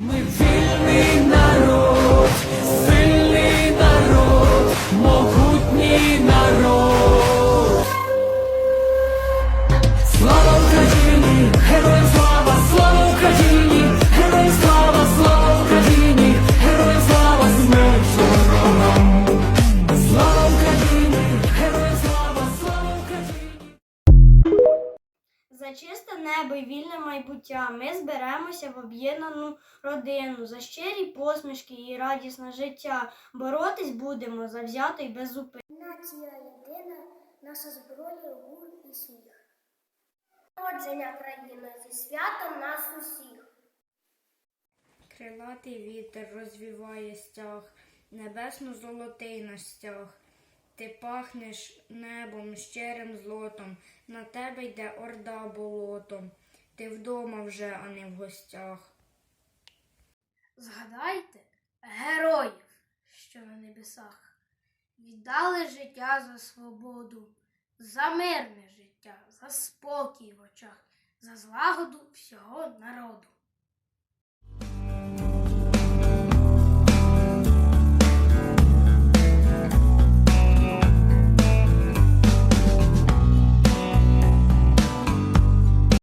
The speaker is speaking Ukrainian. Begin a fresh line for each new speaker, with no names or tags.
Ми вільний
За чисте небо і вільне майбуття ми зберемося в об'єднану родину, за щирі посмішки і радісне життя. Боротись будемо завзято й без зупину.
Нація єдина, наша зброя, гур і сміх. Народження країни зі святом нас усіх.
Крилатий вітер розвіває стяг, небесно-золотий наш стяг. Ти пахнеш небом щирим злотом, на тебе йде орда болотом. Ти вдома вже, а не в гостях.
Згадайте героїв, що на небесах віддали життя за свободу, за мирне життя, за спокій в очах, за злагоду всього народу.